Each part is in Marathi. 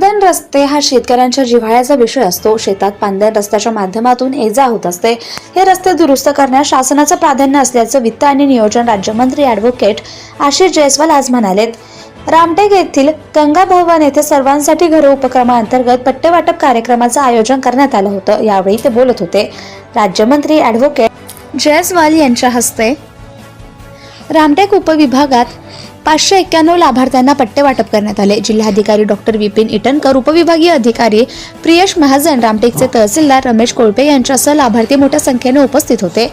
रस्ते हा शेतकऱ्यांच्या जिव्हाळ्याचा विषय असतो. शेतात पांदन रस्त्याच्या माध्यमातून ये जा होत असते. हे रस्ते दुरुस्त करण्यास शासनाचं प्राधान्य असल्याचं वित्त आणि नियोजन राज्यमंत्री ॲडव्होकेट आशिष जयस्वाल आज म्हणालेत. रामटेक येथील गंगा भवन येथे सर्वांसाठी घर उपक्रमाअंतर्गत पट्टेवाटप कार्यक्रमाचं आयोजन करण्यात आलं होतं. यावेळी ते बोलत होते. राज्यमंत्री ॲडव्होकेट जयस्वाल यांच्या हस्ते रामटेक उपविभागात पाचशे एक्क्याण्णव लाभार्थ्यांना पट्टे वाटप करण्यात आले. जिल्हाधिकारी डॉक्टर विपिन इटनकर उपविभागीय अधिकारी प्रियश महाजन रामटेकचे तहसीलदार रमेश कोळपे यांच्यासह लाभार्थी मोठ्या संख्येने उपस्थित होते.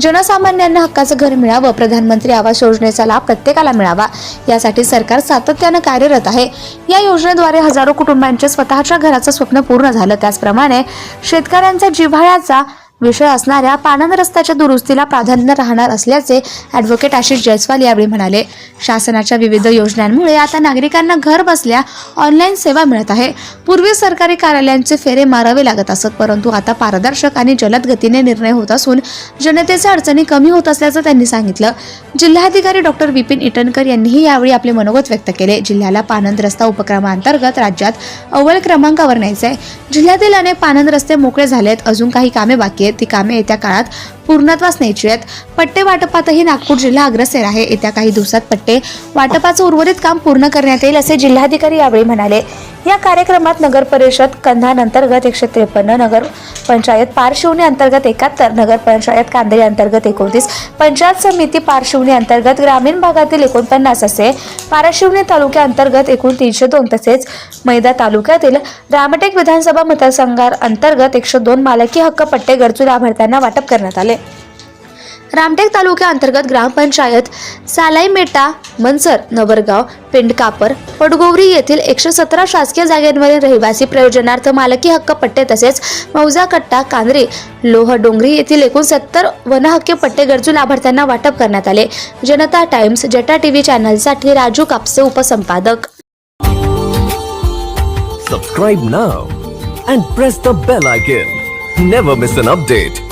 जनसामान्यांना हक्काचं घर मिळावं प्रधानमंत्री आवास योजनेचा लाभ प्रत्येकाला मिळावा यासाठी सरकार सातत्यानं कार्यरत आहे. या योजनेद्वारे हजारो कुटुंबांचे स्वतःच्या घराचं स्वप्न पूर्ण झालं. त्याचप्रमाणे शेतकऱ्यांचा जिव्हाळ्याचा विषय असणाऱ्या पानंद रस्त्याच्या दुरुस्तीला प्राधान्य राहणार असल्याचे ॲडव्होकेट आशिष जयस्वाल यावेळी म्हणाले. शासनाच्या विविध योजनांमुळे आता नागरिकांना घर बसल्या ऑनलाईन सेवा मिळत आहे. पूर्वी सरकारी कार्यालयांचे फेरे मारावे लागत असत परंतु आता पारदर्शक आणि जलद गतीने निर्णय होत असून जनतेच्या अडचणी कमी होत असल्याचं त्यांनी सांगितलं. जिल्हाधिकारी डॉक्टर विपिन इटनकर यांनीही यावेळी आपले मनोगत व्यक्त केले. जिल्ह्याला पानंद रस्ता उपक्रमांतर्गत राज्यात अव्वल क्रमांकावर न्यायचे आहे जिल्ह्यातील अनेक पानंद रस्ते मोकळे झालेत अजून काही कामे बाकी आहेत. ती कामे येत्या काळात पूर्णत्वास न्यायची आहेत. पट्टे वाटपातही नागपूर जिल्हा अग्रसेर आहे. येत्या काही दिवसात पट्टे वाटपाचं उर्वरित काम पूर्ण करण्यात येईल असे जिल्हाधिकारी यावेळी म्हणाले. या कार्यक्रमात नगर परिषद कंधान अंतर्गत एकशे त्रेपन्न नगर पंचायत पारशिवनी अंतर्गत एकाहत्तर नगर पंचायत कांदळी अंतर्गत एकोणतीस पंचायत समिती पारशिवनी अंतर्गत ग्रामीण भागातील एकोणपन्नास असे पारशिवनी तालुक्या अंतर्गत एकूण तीनशे दोन तसेच मैदा तालुक्यातील रामटेक विधानसभा मतदारसंघार अंतर्गत एकशे दोन मालकी हक्क पट्टे गरजू लाभार्थ्यांना वाटप करण्यात आले. रामटेक तालुक्या अंतर्गत ग्रामपंचायत सालाईमेटा मनसर नवरगाव पिंडकापर पडगोवरी येथील एकशे सतरा शासकीय जागेंवरील रहिवासी प्रयोजनार्थ मालकी हक्क पट्टे तसेच मौजा कट्टा कांद्री लोह डोंगरी येथील एकूण सत्तर वनहक्के पट्टे गरजू लाभार्थ्यांना वाटप करण्यात आले जनता टाइम्स जटा टीव्ही चॅनलसाठी राजू कापसे उपसंपादक Subscribe now and press the bell icon. Never miss an update.